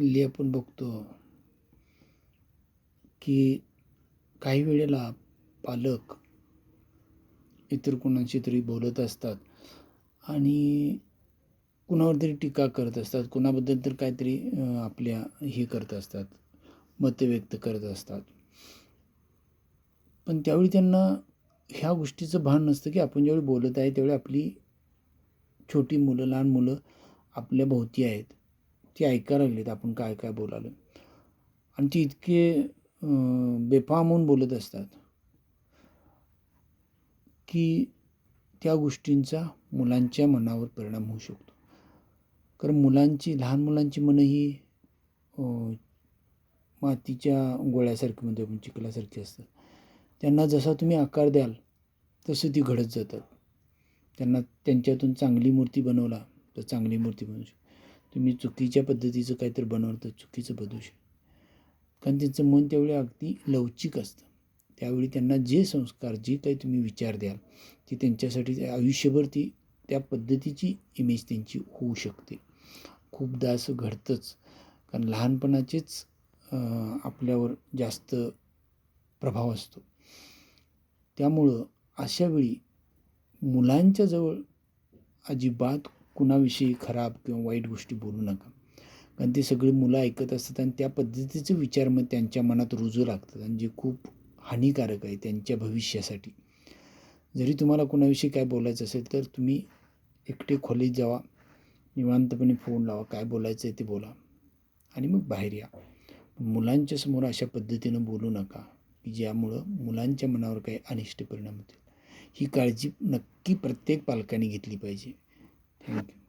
हल्ली आपण बघतो की काही वेळेला पालक इतर कुणाशी तरी बोलत असतात आणि कुणावर तरी टीका करत असतात. कुणाबद्दल तर काहीतरी आपल्या हे करत असतात मते व्यक्त करत असतात. पण त्यावेळी त्यांना ह्या गोष्टीचं भान नसतं की आपण ज्यावेळी बोलत आहे त्यावेळी आपली छोटी मुलं लहान मुलं आपल्या भोवती आहेत. ती ऐकायला लागलीत आपण काय काय बोलालो आणि ती इतके बेफाम होऊन बोलत असतात. की त्या गोष्टींचा मुलांच्या मनावर परिणाम होऊ शकतो. कारण मुलांची लहान मुलांची मनं ही मातीच्या गोळ्यासारखी म्हणजे आपण चिखलासारखी असतात. त्यांना जसा तुम्ही आकार द्याल तसं ती घडत जातात. त्यांना त्यांच्यातून चांगली मूर्ती बनवला तर चांगली मूर्ती बनवू शकतो. तुम्ही चुकीच्या पद्धतीचं काहीतरी बनवतं चुकीचं प्रदूषण. कारण त्यांचं मन त्यावेळी अगदी लवचिक असतं. त्यावेळी त्यांना जे संस्कार जे काही तुम्ही विचार द्याल ती त्यांच्यासाठी आयुष्यभर ती त्या पद्धतीची इमेज त्यांची होऊ शकते. खूपदा असं घडतंच. कारण लहानपणाचेच आपल्यावर जास्त प्रभाव असतो. त्यामुळं अशावेळी मुलांच्या जवळ अजिबात कुणाविषयी खराब किंवा वाईट गोष्टी बोलू नका. कारण ते सगळी मुलं ऐकत असतात आणि त्या पद्धतीचे विचार मग त्यांच्या मनात रुजू लागतात आणि जे खूप हानिकारक आहे त्यांच्या भविष्यासाठी. जरी तुम्हाला कुणाविषयी काय बोलायचं असेल तर तुम्ही एकटे खोलीत जावा. निवांतपणे फोन लावा. काय बोलायचं आहे ते बोला. आणि मग बाहेर या. मुलांच्या समोर अशा पद्धतीनं बोलू नका की ज्यामुळं मुलांच्या मनावर काही अनिष्ट परिणाम होतील. ही काळजी नक्की प्रत्येक पालकाने घेतली पाहिजे. Thank mm. you.